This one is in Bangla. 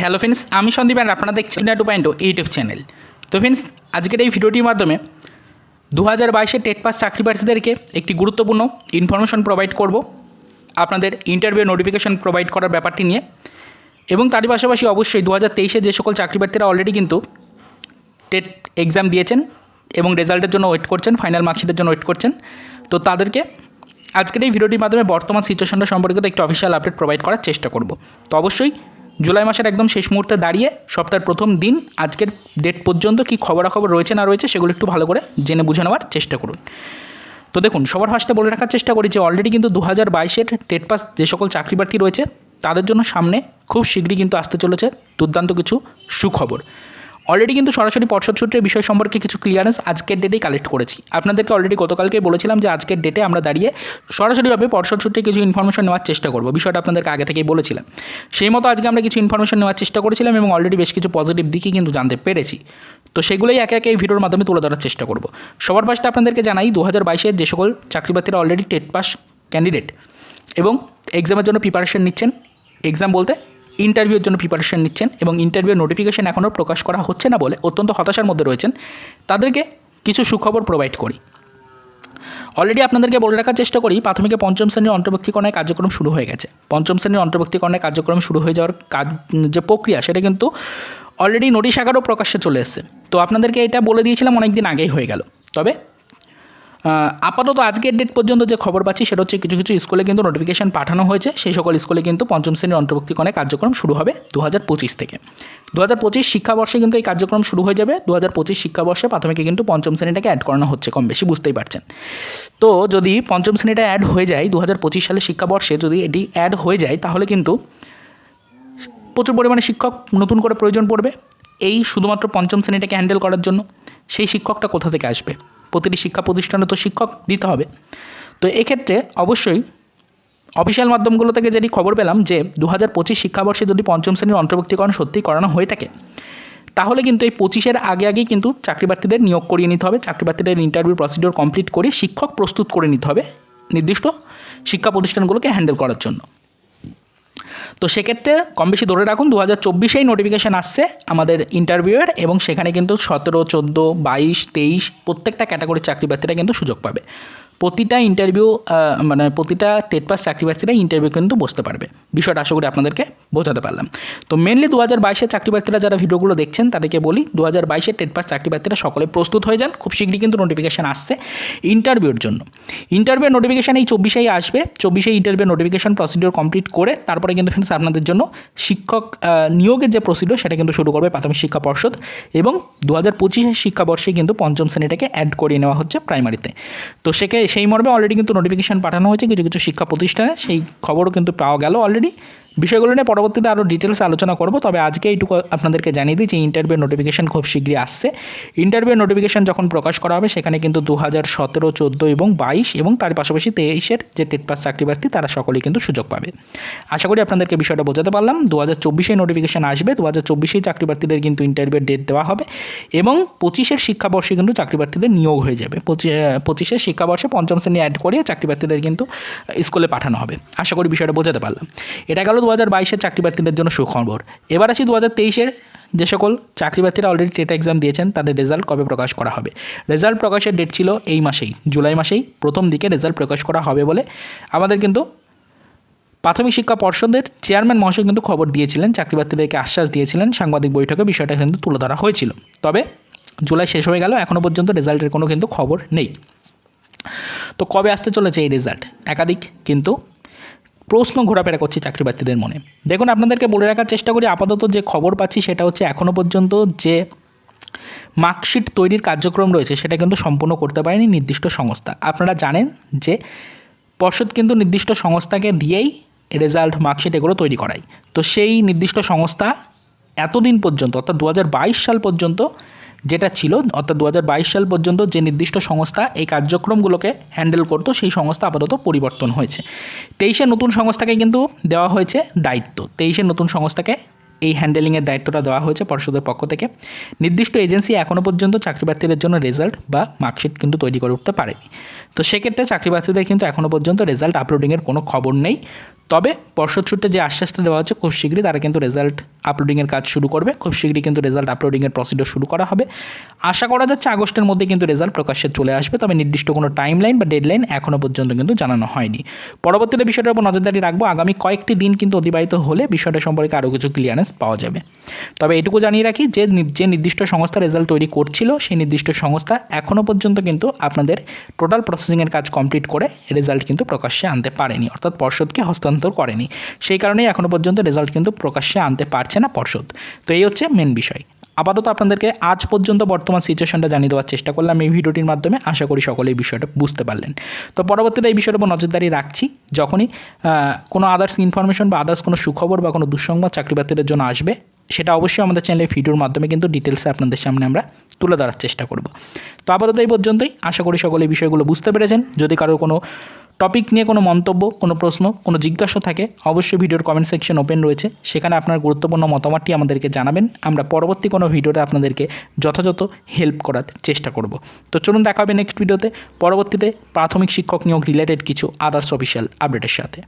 হ্যালো ফ্রেন্ডস আমি সন্দীপ আর আপনারা দেখছেন টু পয়েন্ট ইউটিউব চ্যানেল তো ফ্রেন্ডস আজকের এই ভিডিওটির মাধ্যমে দু হাজার বাইশে টেট পাস চাকরি প্রার্থীদেরকে একটি গুরুত্বপূর্ণ ইনফরমেশন প্রোভাইড করব, আপনাদের ইন্টারভিউ নোটিফিকেশন প্রোভাইড করার ব্যাপারটি নিয়ে। এবং তারই পাশাপাশি অবশ্যই দু হাজার তেইশে যে সকল চাকরি প্রার্থীরা অলরেডি কিন্তু টেট এক্সাম দিয়েছেন এবং রেজাল্টের জন্য ওয়েট করছেন ফাইনাল মার্কশিটের জন্য ওয়েট করছেন। তো তাদেরকে আজকের এই ভিডিওটির মাধ্যমে বর্তমান সিচুয়েশনটা সম্পর্কিত একটি অফিসিয়াল আপডেট প্রোভাইড করার চেষ্টা করব। তো অবশ্যই জুলাই মাসের একদম শেষ মুহূর্তে দাঁড়িয়ে সপ্তাহের প্রথম দিন, আজকের ডেট পর্যন্ত কি খবরাখবর রয়েছে, না রয়েছে, সেগুলো একটু ভালো করে জেনে বুঝে নেওয়ার চেষ্টা করুন। তো দেখুন, সবার ফার্স্টে বলে রাখার চেষ্টা করি যে অলরেডি কিন্তু দু হাজার বাইশের টেট পাস যে সকল চাকরি প্রার্থী রয়েছে, তাদের জন্য সামনে খুব শীঘ্রই কিন্তু আসতে চলেছে দুর্দান্ত কিছু সুখবর। অলরেডি কিন্তু সরাসরি পর্ষদ সূত্রের বিষয় সম্পর্কে কিছু ক্লিয়ারেন্স আজকের ডেটেই কালেক্ট করেছি। আপনাদেরকে অলরেডি গতকালকে বলেছিলাম যে আজকের ডেটে আমরা দাঁড়িয়ে সরাসরিভাবে পর্ষদ সূত্রে কিছু ইনফরমেশন নেওয়ার চেষ্টা করব। বিষয়টা আপনাদেরকে আগে থেকেই বলেছিলাম। সেই মতো আজকে আমরা কিছু ইনফরমেশন নেওয়ার চেষ্টা করেছিলাম এবং অলরেডি বেশ কিছু পজিটিভ দিকই কিন্তু জানতে পেরেছি। তো সেগুলোই একে একে এই ভিডিওর মাধ্যমে তুলে ধরার চেষ্টা করব। সবার ফার্স্টে আপনাদেরকে জানাই দু হাজার বাইশের যে সকল চাকরিপ্রার্থীরা অলরেডি টেট পাস ক্যান্ডিডেট এবং এক্সামের জন্য প্রিপারেশন নিচ্ছেন। এক্সাম বলতে ইন্টারভিউর জন্য প্রিপারেশন নিচ্ছেন এবং ইন্টারভিউ নোটিফিকেশন এখনও প্রকাশ করা হচ্ছে না বলে অত্যন্ত হতাশার মধ্যে রয়েছেন। তাদেরকে কিছু সুখবর প্রোভাইড করি। অলরেডি আপনাদেরকে বলে রাখার চেষ্টা করি, প্রাথমিকে পঞ্চম শ্রেণির অন্তর্ভুক্তিকরণের কার্যক্রম শুরু হয়ে গেছে। পঞ্চম শ্রেণির অন্তর্ভুক্তিকরণের কার্যক্রম শুরু হয়ে যাওয়ার কাজ, যে প্রক্রিয়া, সেটা কিন্তু অলরেডি নোটিশ আকারও প্রকাশ্যে চলে এসছে। তো আপনাদেরকে এটা বলে দিয়েছিলাম অনেক দিন আগেই হয়ে গেল। তবে আপাতত আজকের ডেট পর্যন্ত যে খবর পাচ্ছি সেটা হচ্ছে কিছু কিছু স্কুলে কিন্তু নোটিফিকেশন পাঠানো হয়েছে। সেই সকল স্কুলে কিন্তু পঞ্চম শ্রেণির অন্তর্ভুক্তিকরণের কার্যক্রম শুরু হবে দু হাজার পঁচিশ থেকে। দু হাজার পঁচিশ শিক্ষাবর্ষে কিন্তু এই কার্যক্রম শুরু হয়ে যাবে। দু হাজার পঁচিশ শিক্ষাবর্ষে প্রাথমিকে কিন্তু পঞ্চম শ্রেণীটাকে অ্যাড করানো হচ্ছে কম বেশি, বুঝতেই পারছেন। তো যদি পঞ্চম শ্রেণীটা অ্যাড হয়ে যায় দু হাজার সালের শিক্ষাবর্ষে যদি এটি অ্যাড হয়ে যায়, তাহলে কিন্তু প্রচুর পরিমাণে শিক্ষক নতুন করে প্রয়োজন পড়বে। এই শুধুমাত্র পঞ্চম শ্রেণীটাকে হ্যান্ডেল করার জন্য। সেই শিক্ষকটা কোথা থেকে আসবে? প্রতিটি শিক্ষা প্রতিষ্ঠানে তো শিক্ষক দিতে হবে। তো এক্ষেত্রে অবশ্যই অফিসিয়াল মাধ্যমগুলো থেকে যেটি খবর পেলাম যে দু হাজার পঁচিশ শিক্ষাবর্ষে যদি পঞ্চম শ্রেণির অন্তর্ভুক্তিকরণ সত্যিই করানো হয়ে থাকে, তাহলে কিন্তু এই পঁচিশের আগে আগেই কিন্তু চাকরিপ্রার্থীদের নিয়োগ করিয়ে নিতে হবে, চাকরিপ্রার্থীদের ইন্টারভিউ প্রসিডিওর কমপ্লিট করে শিক্ষক প্রস্তুত করে নিতে হবে নির্দিষ্ট শিক্ষা প্রতিষ্ঠানগুলোকে হ্যান্ডেল করার জন্য। তো সেক্ষেত্রে কম বেশি ধরে রাখুন দু হাজার চব্বিশেই নোটিফিকেশান আসছে আমাদের ইন্টারভিউয়ের এবং সেখানে কিন্তু সতেরো, চোদ্দ, বাইশ, তেইশ প্রত্যেকটা ক্যাটাগরির চাকরি প্রার্থীরা কিন্তু সুযোগ পাবে। প্রতিটা ইন্টারভিউ মানে প্রতিটা টেট পাস চাকরি প্রার্থীরা ইন্টারভিউ কিন্তু বসতে পারবে। বিষয়টা আশা করি আপনাদেরকে বোঝাতে পারলাম। তো মেনলি দু হাজার বাইশের চাকরি প্রার্থীরা যারা ভিডিওগুলো দেখছেন, তাদেরকে বলি দু হাজার বাইশের টেট পাস চাকরি প্রার্থীরা সকলে প্রস্তুত হয়ে যান। খুব শীঘ্রই কিন্তু নোটিফিকেশান আসছে ইন্টারভিউর জন্য। ইন্টারভিউ নোটিফিকেশান এই চব্বিশেই আসবে। চব্বিশে ইন্টারভিউ নোটিফিকেশান প্রসিডিওর কমপ্লিট করে তারপরে কিন্তু ফ্রেন্ডস আপনাদের জন্য শিক্ষক নিয়োগের যে প্রসিডিওর সেটা কিন্তু শুরু করবে প্রাথমিক শিক্ষা পর্ষদ এবং দু হাজার পঁচিশের শিক্ষাবর্ষে কিন্তু পঞ্চম শ্রেণীটাকে অ্যাড করিয়ে নেওয়া হচ্ছে প্রাইমারিতে তো সেকে, সেই মর্মে অলরেডি কিন্তু নোটিফিকেশান পাঠানো হয়েছে কিছু কিছু শিক্ষা প্রতিষ্ঠানে। সেই খবরও কিন্তু পাওয়া গেল অলরেডি বিষয়গুলো নিয়ে পরবর্তীতে আরও ডিটেলস আলোচনা করব। তবে আজকে এইটুকু আপনাদেরকে জানিয়ে দিই যে ইন্টারভিউ নোটিফিকেশান খুব শীঘ্রই আসছে। ইন্টারভিউ নোটিফিকেশান যখন প্রকাশ করা হবে, সেখানে কিন্তু দু হাজার সতেরো, চোদ্দ এবং বাইশ এবং তার পাশাপাশি তেইশের যে টেট পাস চাকরি প্রার্থী, তারা সকলেই কিন্তু সুযোগ পাবে। আশা করি আপনাদেরকে বিষয়টা বোঝাতে পারলাম। দু হাজার চব্বিশে নোটিফিকেশান আসবে। দু হাজার চব্বিশেই চাকরি প্রার্থীদের কিন্তু ইন্টারভিউর ডেট দেওয়া হবে এবং পঁচিশের শিক্ষাবর্ষে কিন্তু চাকরি প্রার্থীদের নিয়োগ হয়ে যাবে। পঁচিশের শিক্ষাবর্ষে পঞ্চম শ্রেণি অ্যাড করে চাকরি প্রার্থীদের কিন্তু স্কুলে পাঠানো হবে। আশা করি বিষয়টা বোঝাতে পারলাম। এটা গেল দু হাজার বাইশের চাকরি প্রার্থীদের জন্য সুখবর। এবার আসি দু হাজার তেইশের যে সকল চাকরি প্রার্থীরা অলরেডি টেট এক্সাম দিয়েছেন, তাদের রেজাল্ট কবে প্রকাশ করা হবে? রেজাল্ট প্রকাশের ডেট ছিল এই মাসেই, জুলাই মাসেই প্রথম দিকে রেজাল্ট প্রকাশ করা হবে বলে আমাদের কিন্তু প্রাথমিক শিক্ষা পর্ষদের চেয়ারম্যান মহাশয় কিন্তু খবর দিয়েছিলেন চাকরি প্রার্থীদেরকে আশ্বাস দিয়েছিলেন, সাংবাদিক বৈঠকে বিষয়টা কিন্তু তুলে ধরা হয়েছিল। তবে জুলাই শেষ হয়ে গেল এখনও পর্যন্ত রেজাল্টের কোনো কিন্তু খবর নেই। তো কবে আসতে চলেছে এই রেজাল্ট একাধিক কিন্তু প্রশ্ন ঘোরাফেরা করছে চাকরি প্রার্থীদের মনে। দেখুন, আপনাদেরকে বলে রাখার চেষ্টা করি, আপাতত যে খবর পাচ্ছি সেটা হচ্ছে এখনও পর্যন্ত যে মার্কশিট তৈরির কার্যক্রম রয়েছে সেটা কিন্তু সম্পূর্ণ করতে পারেনি নির্দিষ্ট সংস্থা। আপনারা জানেন যে পর্ষদ কিন্তু নির্দিষ্ট সংস্থাকে দিয়েই রেজাল্ট, মার্কশিট এগুলো তৈরি করায়। তো সেই নির্দিষ্ট সংস্থা এতদিন পর্যন্ত, অর্থাৎ দু হাজার বাইশ সাল পর্যন্ত যেটা ছিল অর্থাৎ দু হাজার বাইশ সাল পর্যন্ত যে নির্দিষ্ট সংস্থা এই কার্যক্রমগুলোকে হ্যান্ডেল করতো, সেই সংস্থা আপাতত পরিবর্তন হয়েছে। তেইশে নতুন সংস্থাকে কিন্তু দেওয়া হয়েছে দায়িত্ব। তেইশে নতুন সংস্থাকে এই হ্যান্ডেলিংয়ের দায়িত্বটা দেওয়া হয়েছে পর্ষদের পক্ষ থেকে। নির্দিষ্ট এজেন্সি এখনও পর্যন্ত চাকরি প্রার্থীদের জন্য রেজাল্ট বা মার্কশিট কিন্তু তৈরি করে উঠতে পারেনি। তো সেক্ষেত্রে চাকরি প্রার্থীদের কিন্তু এখনও পর্যন্ত রেজাল্ট আপলোডিংয়ের কোনো খবর নেই। তবে পর্ষদ সূত্রে যে আশ্বাসটা দেওয়া হচ্ছে, খুব শীঘ্রই তারা কিন্তু রেজাল্ট আপলোডিংয়ের কাজ শুরু করবে, খুব শীঘ্রই কিন্তু রেজাল্ট আপলোডিংয়ের প্রসিডিওর শুরু করা হবে। আশা করা যাচ্ছে আগস্টের মধ্যে কিন্তু রেজাল্ট প্রকাশ্যে চলে আসবে, তবে নির্দিষ্ট কোনো টাইম লাইন বা ডেডলাইন এখনও পর্যন্ত কিন্তু জানানো হয়নি। পরবর্তীতে বিষয়টার উপর নজরদারি রাখব, আগামী কয়েকটি দিন কিন্তু অতিবাহিত হলে বিষয়টা সম্পর্কে আরও কিছু ক্লিয়ারেন্স পাওয়া যাবে। তবে এটুকু জানিয়ে রাখি, যে যে নির্দিষ্ট সংস্থা রেজাল্ট তৈরি করছিল, সেই নির্দিষ্ট সংস্থা এখনও পর্যন্ত কিন্তু আপনাদের টোটাল প্রসেসিংয়ের কাজ কমপ্লিট করে রেজাল্ট কিন্তু প্রকাশ্যে আনতে পারেনি, অর্থাৎ পর্ষদকে হস্তান্তর করেনি। সেই কারণেই এখনও পর্যন্ত রেজাল্ট কিন্তু প্রকাশ্যে আনতে পারছে না পর্ষদ। তো এই হচ্ছে মেন বিষয়। আপাতত আপনাদেরকে আজ পর্যন্ত বর্তমান সিচুয়েশনটা জানিয়ে দেওয়ার চেষ্টা করলাম এই ভিডিওটির মাধ্যমে। আশা করি সকলে এই বিষয়টা বুঝতে পারলেন। তো পরবর্তীতে এই বিষয়ের উপর নজরদারি রাখছি। যখনই কোনো আদার্স ইনফরমেশন বা আদার্স কোনো সুখবর বা কোনো দুঃসংবাদ চাকরি বাতিলের জন্য আসবে, সেটা অবশ্যই আমাদের চ্যানেলে ভিডিওর মাধ্যমে কিন্তু ডিটেলসে আপনাদের সামনে আমরা তুলে ধরার চেষ্টা করব। তো আপাতত এই পর্যন্তই। আশা করি সকলে এই বিষয়গুলো বুঝতে পেরেছেন। যদি কারও কোনো টপিক নিয়ে কোনো মন্তব্য, কোনো প্রশ্ন, কোনো জিজ্ঞাসা থাকে, অবশ্যই ভিডিওর কমেন্ট সেকশন ওপেন রয়েছে। সেখানে আপনার গুরুত্বপূর্ণ মতামতটি আমাদেরকে জানাবেন। আমরা পরবর্তী কোনো ভিডিওতে আপনাদেরকে যথাযথ হেল্প করার চেষ্টা করব। তো চলুন দেখা হবে নেক্সট ভিডিওতে পরবর্তীতে প্রাথমিক শিক্ষক নিয়োগ রিলেটেড কিছু আদার্স অফিসিয়াল আপডেটের সাথে।